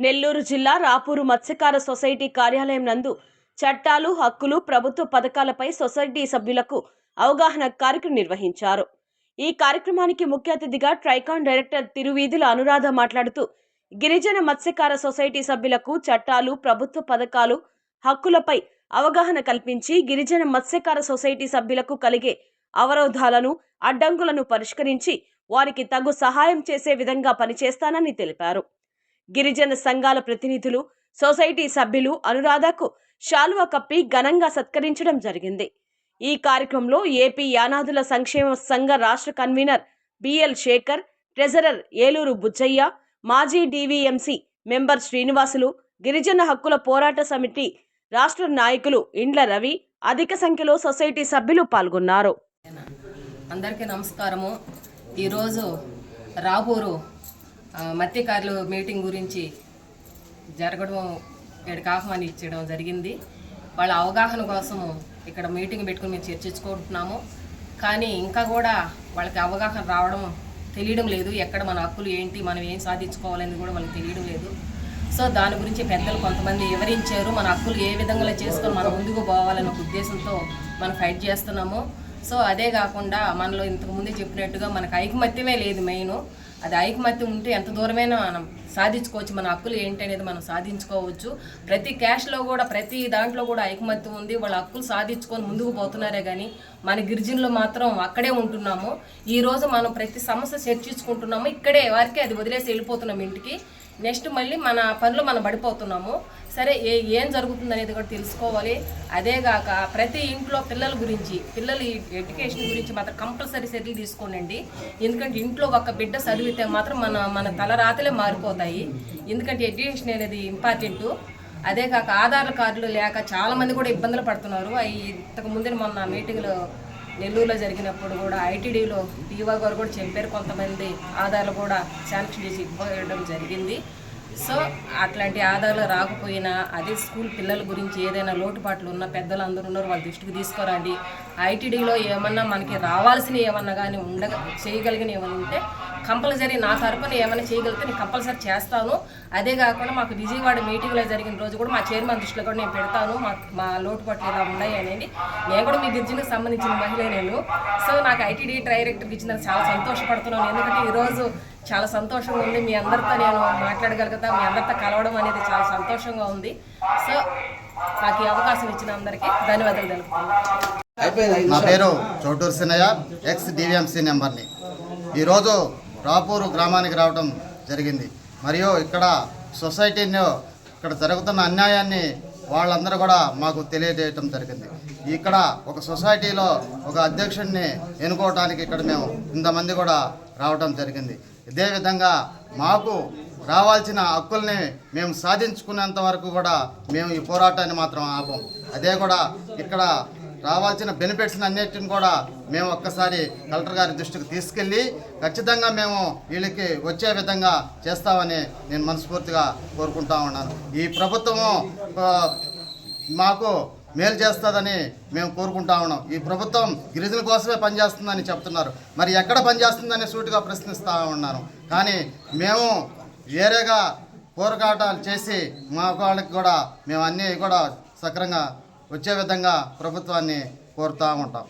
నెల్లూరు జిల్లా రాపూరు మత్స్యకార సొసైటీ కార్యాలయం నందు చట్టాలు హక్కులు ప్రభుత్వ పథకాలపై సొసైటీ సభ్యులకు అవగాహన కార్యక్రమం నిర్వహించారు. ఈ కార్యక్రమానికి ముఖ్య అతిథిగా ట్రైకాన్ డైరెక్టర్ తిరువీధుల అనురాధ మాట్లాడుతూ గిరిజన మత్స్యకార సొసైటీ సభ్యులకు చట్టాలు ప్రభుత్వ పథకాలు హక్కులపై అవగాహన కల్పించి గిరిజన మత్స్యకార సొసైటీ సభ్యులకు కలిగే అవరోధాలను అడ్డంకులను పరిష్కరించి వారికి తగు సహాయం చేసే విధంగా పనిచేస్తానని తెలిపారు. గిరిజన సంఘాల ప్రతినిధులు సొసైటీ సభ్యులు అనురాధకు శాలువ కప్పి ఘనంగా సత్కరించడం జరిగింది. ఈ కార్యక్రమంలో ఏపీ యానాదుల సంక్షేమ సంఘ రాష్ట్ర convener BL Sekhar treasurer Eluru Buchaiah మాజీ డీవీఎంసీ మెంబర్ శ్రీనివాసులు గిరిజన హక్కుల పోరాట సమితి రాష్ట్ర నాయకులు ఇండ్ల రవి అధిక సంఖ్యలో సొసైటీ సభ్యులు పాల్గొన్నారు. అందరికీ నమస్కారము. ఈరోజు రాబూరు మత్స్యకారులు మీటింగ్ గురించి జరగడం ఇక్కడికి ఆహ్వానం ఇచ్చడం జరిగింది. వాళ్ళ అవగాహన కోసము ఇక్కడ మీటింగ్ పెట్టుకుని మేము చర్చించుకుంటున్నాము. కానీ ఇంకా కూడా వాళ్ళకి అవగాహన రావడం తెలియడం లేదు. ఎక్కడ మన హక్కులు ఏంటి మనం ఏం సాధించుకోవాలని కూడా వాళ్ళకి తెలియడం లేదు. సో దాని గురించి పెద్దలు కొంతమంది వివరించారు. మన హక్కులు ఏ విధంగా చేసుకొని మనం ముందుకు పోవాలనే ఉద్దేశంతో మనం ఫైట్ చేస్తున్నాము. సో అదే కాకుండా మనలో ఇంతకుముందే చెప్పినట్టుగా మనకు ఐకమత్యమే లేదు మెయిన్. అది ఐకమత్యం ఉంటే ఎంత దూరమైనా మనం సాధించుకోవచ్చు. మన హక్కులు ఏంటి అనేది మనం సాధించుకోవచ్చు. ప్రతి క్యాష్లో కూడా ప్రతి దాంట్లో కూడా ఐకమత్యం ఉంది. వాళ్ళ హక్కులు సాధించుకొని ముందుకు పోతున్నారే కానీ మన గిరిజనులు మాత్రం అక్కడే ఉంటున్నాము. ఈ రోజు మనం ప్రతి సమస్య చర్చించుకుంటున్నాము. ఇక్కడే వారికి అది వదిలేసి వెళ్ళిపోతున్నాం ఇంటికి. నెక్స్ట్ మళ్ళీ మన పనులు మనం పడిపోతున్నాము. సరే ఏ ఏం జరుగుతుంది అనేది కూడా తెలుసుకోవాలి. అదేగాక ప్రతి ఇంట్లో పిల్లల గురించి పిల్లల ఎడ్యుకేషన్ గురించి మాత్రం కంపల్సరీ చర్యలు తీసుకోండి ఎందుకంటే ఇంట్లో ఒక బిడ్డ చదివితే మాత్రం మన మన తలరాతలే మారిపోతాయి. ఎందుకంటే ఎడ్యుకేషన్ అనేది ఇంపార్టెంట్. అదే కాక ఆధార్ కార్డులు లేక చాలామంది కూడా ఇబ్బందులు పడుతున్నారు. అవి ఇంతకు ముందే మొన్న మీటింగ్లో నెల్లూరులో జరిగినప్పుడు కూడా ఐటీడీలో పీవా గారు కూడా చెప్పారు. కొంతమంది ఆధార్లు కూడా శాంక్షన్ చేసి ఇవ్వడం జరిగింది. సో అట్లాంటి ఆధారాలు రాకపోయినా అదే స్కూల్ పిల్లల గురించి ఏదైనా లోటుపాట్లు ఉన్న పెద్దలు అందరూ ఉన్నారు వాళ్ళ దృష్టికి తీసుకురండి. ఐటీడీలో ఏమన్నా మనకి రావాల్సినవి ఏమన్నా కానీ ఉండగ చేయగలిగిన ఏమైనా ఉంటే కంపల్సరీ నా తరపున ఏమైనా చేయగలిగితే నేను కంపల్సరీ చేస్తాను. అదే కాకుండా మాకు విజయవాడ మీటింగ్లో జరిగిన రోజు కూడా మా చైర్మన్ దృష్టిలో కూడా నేను పెడతాను. మా మా లోటుపాట్లు ఇలా ఉన్నాయి అనేది. నేను కూడా మీ గిరిజనకు సంబంధించిన మహిళ నేను. సో నాకు ఐటీడీ డైరెక్టర్కి ఇచ్చినందుకు చాలా సంతోషపడుతున్నాను. ఎందుకంటే ఈరోజు చాలా సంతోషంగా ఉంది. మీ అందరితో నేను మాట్లాడగలుగుతా. మీ అందరితో కలవడం అనేది చాలా సంతోషంగా ఉంది. సో నాకు ఈ అవకాశం ఇచ్చిన అందరికీ ధన్యవాదాలు తెలుపుతున్నాను. నా పేరు చోటూరు సినయ్య ఎక్స్ డివిఎంసీ నెంబర్ని ఈరోజు రాపూరు గ్రామానికి రావడం జరిగింది. మరియు ఇక్కడ సొసైటీని ఇక్కడ జరుగుతున్న అన్యాయాన్ని వాళ్ళందరూ కూడా మాకు తెలియజేయటం జరిగింది. ఇక్కడ ఒక సొసైటీలో ఒక అధ్యక్షుడిని ఎన్నుకోవడానికి ఇక్కడ మేము ఇంతమంది కూడా రావడం జరిగింది. ఇదేవిధంగా మాకు రావాల్సిన హక్కుల్ని మేము సాధించుకునేంత వరకు కూడా మేము ఈ పోరాటాన్ని మాత్రం ఆపం. అదే కూడా ఇక్కడ రావాల్సిన బెనిఫిట్స్ అన్నిటిని కూడా మేము ఒక్కసారి కలెక్టర్ గారి దృష్టికి తీసుకెళ్ళి ఖచ్చితంగా మేము వీళ్ళకి వచ్చే విధంగా చేస్తామని నేను మనస్ఫూర్తిగా కోరుకుంటా ఉన్నాను. ఈ ప్రభుత్వము మాకు మేలు చేస్తుందని మేము కోరుకుంటా ఉన్నాం. ఈ ప్రభుత్వం గిరిజనుల కోసమే పనిచేస్తుందని చెప్తున్నారు. మరి ఎక్కడ పనిచేస్తుందని సూటిగా ప్రశ్నిస్తూ ఉన్నాను. కానీ మేము వేరేగా పోరాటాలు చేసి మా వాళ్ళకి కూడా మేము అన్నీ కూడా సక్రంగా వచ్చే విధంగా ప్రభుత్వాన్ని కోరుతూ ఉంటాం.